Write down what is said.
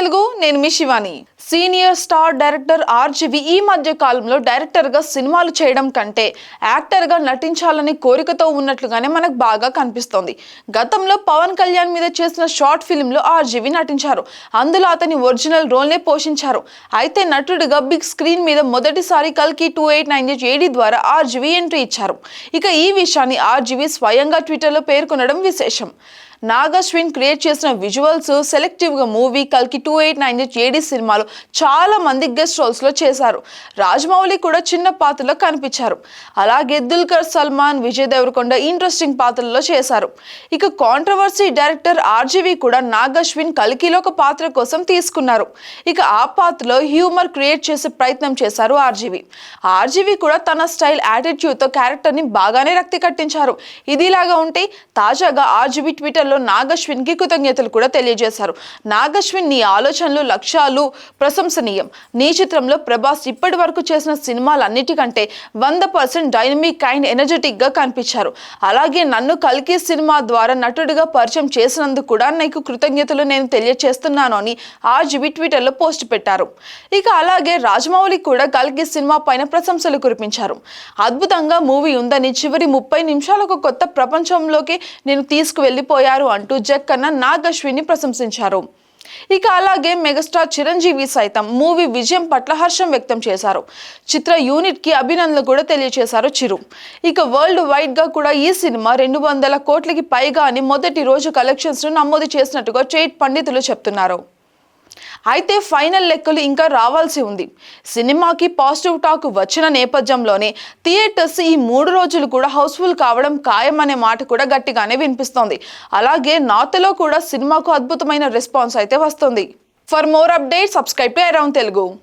తెలుగు నేను మీ Shivani. Senior star director RGV ఈ మధ్య కాలంలో డైరెక్టర్గా సినిమాలు చేయడం కంటే యాక్టర్గా నటించాలనే కోరికతో ఉన్నట్లుగానే మనకు బాగా కనిపిస్తోంది. గతంలో పవన్ కళ్యాణ్ మీద చేసిన షార్ట్ ఫిల్మ్లో ఆర్జీవి నటించారు. అందులో అతని ఒరిజినల్ రోల్నే పోషించారు. అయితే నటుడిగా బిగ్ స్క్రీన్ మీద మొదటిసారి కల్కి టూ ఎయిట్ నైన్ ఏడి ద్వారా ఆర్జీవి ఎంట్రీ ఇచ్చారు. ఇక ఈ విషయాన్ని ఆర్జీవి స్వయంగా ట్విట్టర్లో పేర్కొనడం విశేషం. నాగశ్విన్ క్రియేట్ చేసిన విజువల్స్ సెలెక్టివ్గా మూవీ కల్కి two eight nine eight AD సినిమాలో చాలా మంది గెస్ట్ రోల్స్లో చేశారు. రాజమౌళి కూడా చిన్న పాత్రలో కనిపించారు. అలాగే దుల్కర్ సల్మాన్ విజయ్ దేవరకొండ ఇంట్రెస్టింగ్ పాత్రల్లో చేశారు. ఇక కాంట్రవర్సీ డైరెక్టర్ ఆర్జీవి కూడా నాగశ్విన్ కల్కిలో ఒక పాత్ర కోసం తీసుకున్నారు. ఇక ఆ పాత్రలో హ్యూమర్ క్రియేట్ చేసే ప్రయత్నం చేశారు ఆర్జీవి. ఆర్జీవి కూడా తన స్టైల్ యాటిట్యూడ్తో క్యారెక్టర్ని బాగానే రక్తి కట్టించారు. ఇదిలాగా ఉంటే తాజాగా ఆర్జీవి సందర్భంలో నాగశ్విన్కి కృతజ్ఞతలు కూడా తెలియజేశారు. నాగశ్విన్ నీ ఆలోచనలు లక్ష్యాలు ప్రశంసనీయం. నీ చిత్రంలో ప్రభాస్ ఇప్పటి వరకు చేసిన సినిమాలన్నిటికంటే వంద పర్సెంట్ డైనమిక్ అండ్ ఎనర్జెటిక్గా కనిపించారు. అలాగే నన్ను కల్కి సినిమా ద్వారా నటుడిగా పరిచయం చేసినందుకు కూడా నీకు కృతజ్ఞతలు నేను తెలియజేస్తున్నాను అని ఆర్జీవి ట్విట్టర్లో పోస్ట్ పెట్టారు. ఇక అలాగే రాజమౌళి కూడా కల్కి సినిమా పైన ప్రశంసలు కురిపించారు. అద్భుతంగా మూవీ ఉందని చివరి ముప్పై నిమిషాలకు కొత్త ప్రపంచంలోకి నేను తీసుకువెళ్ళిపోయారు అంటూ జక్కన్న నాగశ్విని ప్రశంసించారు. ఇక అలాగే మెగాస్టార్ చిరంజీవి సైతం మూవీ విజయం పట్ల హర్షం వ్యక్తం చేశారు. చిత్ర యూనిట్కి అభినందనలు కూడా తెలియజేశారు చిరు. ఇక వరల్డ్ వైడ్గా కూడా ఈ సినిమా రెండు వందల కోట్లకి పైగా అని మొదటి రోజు కలెక్షన్స్ను నమోదు చేసినట్టుగా చైట్ పండితులు చెప్తున్నారు. అయితే ఫైనల్ లెక్కలు ఇంకా రావాల్సి ఉంది. సినిమాకి పాజిటివ్ టాక్ వచ్చిన నేపథ్యంలోనే థియేటర్స్ ఈ మూడు రోజులు కూడా హౌస్ఫుల్ కావడం ఖాయం అనే మాట కూడా గట్టిగానే వినిపిస్తోంది. అలాగే నార్త్లో కూడా సినిమాకు అద్భుతమైన రెస్పాన్స్ అయితే వస్తుంది. For more update subscribe to around Telugu.